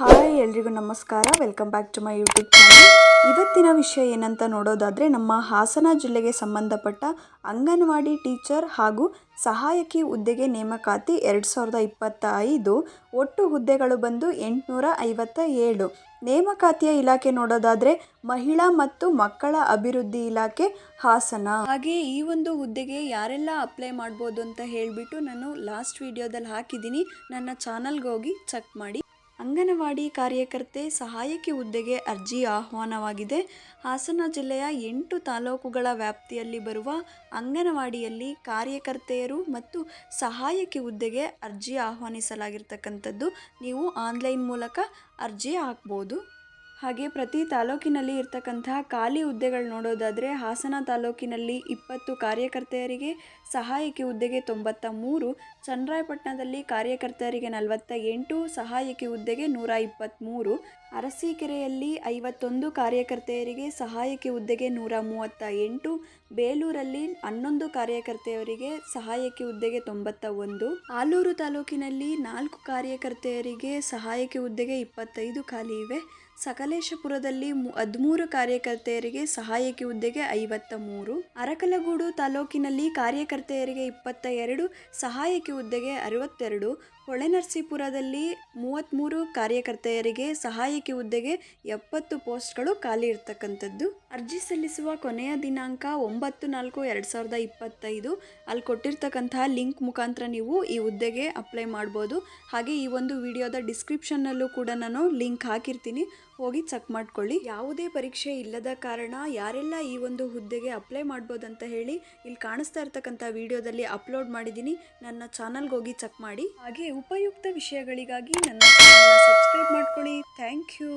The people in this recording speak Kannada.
ಹಾಯ್ ಎಲ್ರಿಗೂ ನಮಸ್ಕಾರ. Welcome back to my YouTube channel ಇವತ್ತಿನ ವಿಷಯ ಏನಂತ ನೋಡೋದಾದರೆ ನಮ್ಮ ಹಾಸನ ಜಿಲ್ಲೆಗೆ ಸಂಬಂಧಪಟ್ಟ ಅಂಗನವಾಡಿ ಟೀಚರ್ ಹಾಗೂ ಸಹಾಯಕಿ ಹುದ್ದೆಗೆ ನೇಮಕಾತಿ ಎರಡು ಸಾವಿರದ ಇಪ್ಪತ್ತ ಐದು ಒಟ್ಟು ಹುದ್ದೆಗಳು ಬಂದು ಎಂಟುನೂರ ಐವತ್ತ ಏಳು ನೇಮಕಾತಿಯ ಇಲಾಖೆ ನೋಡೋದಾದರೆ ಮಹಿಳಾ ಮತ್ತು ಮಕ್ಕಳ ಅಭಿವೃದ್ಧಿ ಇಲಾಖೆ ಹಾಸನ. ಹಾಗೆ ಈ ಒಂದು ಹುದ್ದೆಗೆ ಯಾರೆಲ್ಲ ಅಪ್ಲೈ ಮಾಡ್ಬೋದು ಅಂತ ಹೇಳಿಬಿಟ್ಟು ನಾನು ಲಾಸ್ಟ್ ವಿಡಿಯೋದಲ್ಲಿ ಹಾಕಿದ್ದೀನಿ. ನನ್ನ ಚಾನಲ್ಗೆ ಹೋಗಿ ಚೆಕ್ ಮಾಡಿ. ಅಂಗನವಾಡಿ ಕಾರ್ಯಕರ್ತೆ ಸಹಾಯಕಿ ಹುದ್ದೆಗೆ ಅರ್ಜಿ ಆಹ್ವಾನವಾಗಿದೆ. ಹಾಸನ ಜಿಲ್ಲೆಯ ಎಂಟು ತಾಲೂಕುಗಳ ವ್ಯಾಪ್ತಿಯಲ್ಲಿ ಬರುವ ಅಂಗನವಾಡಿಯಲ್ಲಿ ಕಾರ್ಯಕರ್ತೆಯರು ಮತ್ತು ಸಹಾಯಕಿ ಹುದ್ದೆಗೆ ಅರ್ಜಿ ಆಹ್ವಾನಿಸಲಾಗಿರ್ತಕ್ಕಂಥದ್ದು ನೀವು ಆನ್ಲೈನ್ ಮೂಲಕ ಅರ್ಜಿ ಹಾಕ್ಬೋದು. ಹಾಗೆ ಪ್ರತಿ ತಾಲೂಕಿನಲ್ಲಿ ಇರ್ತಕ್ಕಂತಹ ಖಾಲಿ ಹುದ್ದೆಗಳು ನೋಡೋದಾದರೆ ಹಾಸನ ತಾಲೂಕಿನಲ್ಲಿ ಇಪ್ಪತ್ತು ಕಾರ್ಯಕರ್ತೆಯರಿಗೆ, ಸಹಾಯಕಿ ಹುದ್ದೆಗೆ ತೊಂಬತ್ತ ಮೂರು ಚನ್ನರಾಯಪಟ್ಟಣದಲ್ಲಿ ಕಾರ್ಯಕರ್ತೆಯರಿಗೆ ನಲವತ್ತ ಎಂಟು, ಸಹಾಯಕಿ ಹುದ್ದೆಗೆ ನೂರ ಇಪ್ಪತ್ತ್ಮೂರು ಅರಸೀಕೆರೆಯಲ್ಲಿ ಐವತ್ತೊಂದು ಕಾರ್ಯಕರ್ತೆಯರಿಗೆ, ಸಹಾಯಕಿ ಹುದ್ದೆಗೆ ನೂರ ಮೂವತ್ತ ಎಂಟು, ಬೇಲೂರಲ್ಲಿ ಹನ್ನೊಂದು ಕಾರ್ಯಕರ್ತೆಯರಿಗೆ ಸಹಾಯಕಿ ಹುದ್ದೆಗೆ ತೊಂಬತ್ತ ಒಂದು, ಆಲೂರು ತಾಲೂಕಿನಲ್ಲಿ ನಾಲ್ಕು ಕಾರ್ಯಕರ್ತೆಯರಿಗೆ ಸಹಾಯಕಿ ಹುದ್ದೆಗೆ ಇಪ್ಪತ್ತೈದು ಖಾಲಿ ಇವೆ. ಸಕಲೇಶಪುರದಲ್ಲಿ ಹದಿಮೂರು ಕಾರ್ಯಕರ್ತೆಯರಿಗೆ ಸಹಾಯಕಿ ಹುದ್ದೆಗೆ ಐವತ್ತ ಮೂರು ಅರಕಲಗೂಡು ತಾಲೂಕಿನಲ್ಲಿ ಕಾರ್ಯಕರ್ತೆಯರಿಗೆ ಇಪ್ಪತ್ತ ಎರಡು ಸಹಾಯಕಿ ಹುದ್ದೆಗೆ ಅರವತ್ತೆರಡು, ಹೊಳೆನರಸೀಪುರದಲ್ಲಿ ಮೂವತ್ತ್ಮೂರು ಕಾರ್ಯಕರ್ತೆಯರಿಗೆ ಸಹಾಯಕಿ ಹುದ್ದೆಗೆ ಎಪ್ಪತ್ತು ಪೋಸ್ಟ್ಗಳು ಖಾಲಿ ಇರ್ತಕ್ಕಂಥದ್ದು. ಅರ್ಜಿ ಸಲ್ಲಿಸುವ ಕೊನೆಯ ದಿನಾಂಕ ಒಂಬತ್ತು ನಾಲ್ಕು ಎರಡು ಸಾವಿರದ ಇಪ್ಪತ್ತೈದು. ಅಲ್ಲಿ ಕೊಟ್ಟಿರ್ತಕ್ಕಂತಹ ಲಿಂಕ್ ಮುಖಾಂತರ ನೀವು ಈ ಹುದ್ದೆಗೆ ಅಪ್ಲೈ ಮಾಡ್ಬೋದು. ಹಾಗೆ ಈ ಒಂದು ವಿಡಿಯೋದ ಡಿಸ್ಕ್ರಿಪ್ಷನ್ನಲ್ಲೂ ಕೂಡ ನಾನು ಲಿಂಕ್ ಹಾಕಿರ್ತೀನಿ. ಹೋಗಿ ಚೆಕ್ ಮಾಡ್ಕೊಳ್ಳಿ. ಯಾವುದೇ ಪರೀಕ್ಷೆ ಇಲ್ಲದ ಕಾರಣ ಯಾರೆಲ್ಲ ಈ ಒಂದು ಹುದ್ದೆಗೆ ಅಪ್ಲೈ ಮಾಡ್ಬೋದು ಅಂತ ಹೇಳಿ ಇಲ್ಲಿ ಕಾಣಿಸ್ತಾ ಇರ್ತಕ್ಕಂಥ ವಿಡಿಯೋದಲ್ಲಿ ಅಪ್ಲೋಡ್ ಮಾಡಿದ್ದೀನಿ. ನನ್ನ ಚಾನಲ್ಗೆ ಹೋಗಿ ಚೆಕ್ ಮಾಡಿ. ಹಾಗೆ ಉಪಯುಕ್ತ ವಿಷಯಗಳಿಗಾಗಿ ನನ್ನ ಸಬ್ಸ್ಕ್ರೈಬ್ ಮಾಡ್ಕೊಳ್ಳಿ. Thank you.